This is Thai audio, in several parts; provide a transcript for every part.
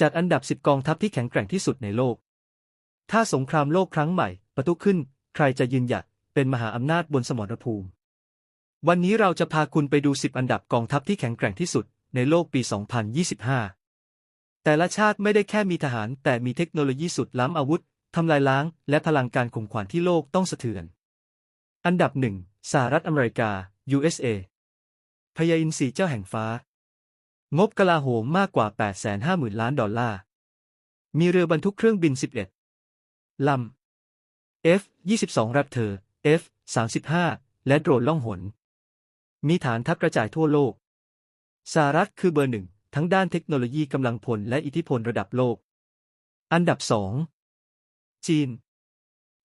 จัดอันดับ 10 กองทัพที่แข็งแกร่งที่สุดในโลก ถ้าสงครามโลกครั้งใหม่ประทุขึ้น ใครจะยืนหยัดเป็นมหาอำนาจบนสมรภูมิ วันนี้เราจะพาคุณไปดู 10 อันดับกองทัพที่แข็งแกร่งที่สุดในโลกปี 2025 แต่ละชาติไม่ได้แค่มีทหาร แต่มีเทคโนโลยีสุดล้ำอาวุธทำลายล้าง และพลังการข่มขวัญที่โลกต้องสะเทือน อันดับหนึ่งสหรัฐอเมริกา USA พญาอินทรีเจ้าแห่งฟ้า งบกลาโหมมากกว่า 850,000 ล้านดอลลาร์ มีเรือบรรทุกเครื่องบิน 11 ลำ F 22 Raptor F 35 และโดรนล่องหน มีฐานทัพกระจายทั่วโลก สหรัฐคือเบอร์หนึ่ง ทั้งด้านเทคโนโลยีกำลังพลและอิทธิพลระดับโลก อันดับ2จีน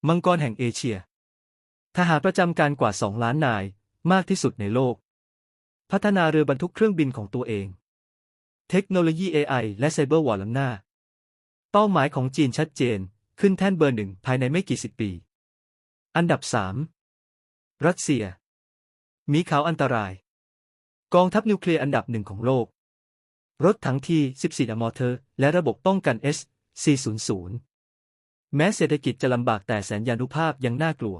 มังกรแห่งเอเชีย ทหารประจำการกว่า 2 ล้านนาย มากที่สุดในโลก พัฒนาเรือบรรทุกเครื่องบินของตัวเอง เทคโนโลยี AI และไซเบอร์วอร์ล้ำหน้า เป้าหมายของจีนชัดเจน ขึ้นแท่นเบอร์หนึ่งภายในไม่กี่สิบปี อันดับ 3 รัสเซีย มีขาวอันตราย กองทัพนิวเคลียร์อันดับหนึ่งของโลก รถถังที 14อมอเทอร์ และระบบป้องกัน S-400 แม้เศรษฐกิจจะลำบากแต่แสนยานุภาพยังน่ากลัว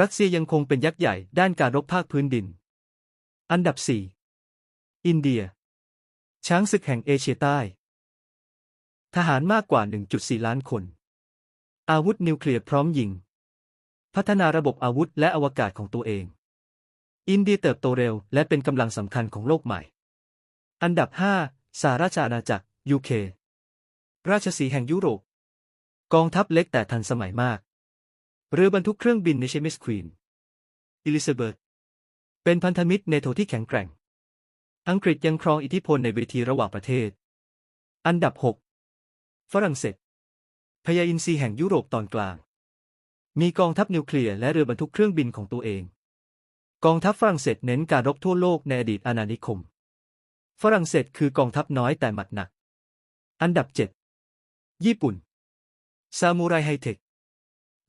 รัสเซียยังคงเป็นยักษ์ใหญ่ด้านการรบภาคพื้นดิน อันดับ 4 อินเดีย ช้างศึกแห่งเอเชียใต้ ทหารมากกว่า 1.4 ล้านคน อาวุธนิวเคลียร์พร้อมยิง พัฒนาระบบอาวุธและอวกาศของตัวเอง อินเดียเติบโตเร็วและเป็นกำลังสำคัญของโลกใหม่ อันดับ 5สหราชอาณาจักร UK ราชสีแห่งยุโรป กองทัพเล็กแต่ทันสมัยมาก เรือบรรทุกเครื่องบินในเชมิสควีน อิลิซาเบธเป็นพันธมิตรเนโธที่แข็งแกร่ง อังกฤษยังครองอิทธิพลในเวทีระหว่างประเทศ อันดับ 6 ฝรั่งเศสพญาอินทรีแห่งยุโรปตอนกลาง มีกองทัพนิวเคลียร์และเรือบรรทุกเครื่องบินของตัวเอง กองทัพฝรั่งเศสเน้นการรบทั่วโลกในอดีตอาณานิคม ฝรั่งเศสคือกองทัพน้อยแต่หมัดหนัก อันดับ 7 ญี่ปุ่น ซามูไรไฮเทค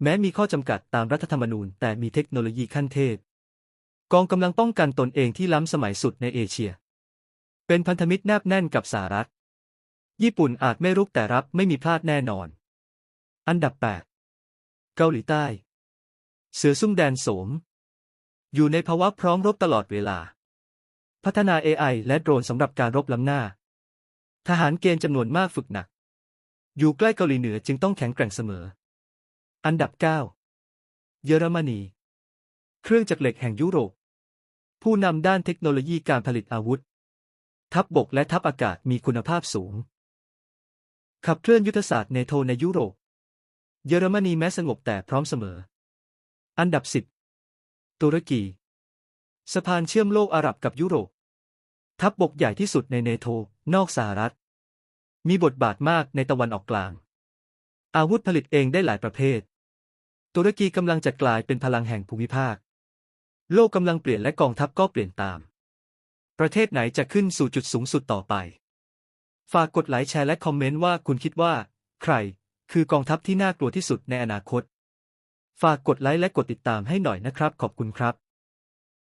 แม้มีข้อจำกัดตามรัฐธรรมนูญแต่มีเทคโนโลยีขั้นเทพ กองกำลังป้องกันตนเองที่ล้ำสมัยสุดในเอเชีย เป็นพันธมิตรแนบแน่นกับสหรัฐ ญี่ปุ่นอาจไม่รุกแต่รับไม่มีพลาดแน่นอน อันดับ 8 เกาหลีใต้ เสือซุ่มแดนโสม อยู่ในภาวะพร้อมรบตลอดเวลา พัฒนา AI และโดรนสำหรับการรบล้ำหน้า ทหารเกณฑ์จำนวนมากฝึกหนัก อยู่ใกล้เกาหลีเหนือจึงต้องแข็งแกร่งเสมอ อันดับ 9 เยอรมนี เครื่องจักรเหล็กแห่งยุโรป ผู้นำด้านเทคโนโลยีการผลิตอาวุธ ทัพบบกและทัพอากาศมีคุณภาพสูง ขับเคลื่อนยุทธศาสตร์เนโธในยุโรป เยอรมนีแม้สงบแต่พร้อมเสมอ อันดับ10ตุรกี สะพานเชื่อมโลกอาหรับกับยุโรป ทัพบบกใหญ่ที่สุดในเนโธนอกสหรัฐ มีบทบาทมากในตะวันออกกลาง อาวุธผลิตเองได้หลายประเภท ตุรกีกำลังจะกลายเป็นพลังแห่งภูมิภาค โลกกำลังเปลี่ยนและกองทัพก็เปลี่ยนตาม ประเทศไหนจะขึ้นสู่จุดสูงสุดต่อไป ฝากกดไลค์แชร์และคอมเมนต์ว่าคุณคิดว่า ใคร คือกองทัพที่น่ากลัวที่สุดในอนาคต ฝากกดไลค์และกดติดตามให้หน่อยนะครับ ขอบคุณครับ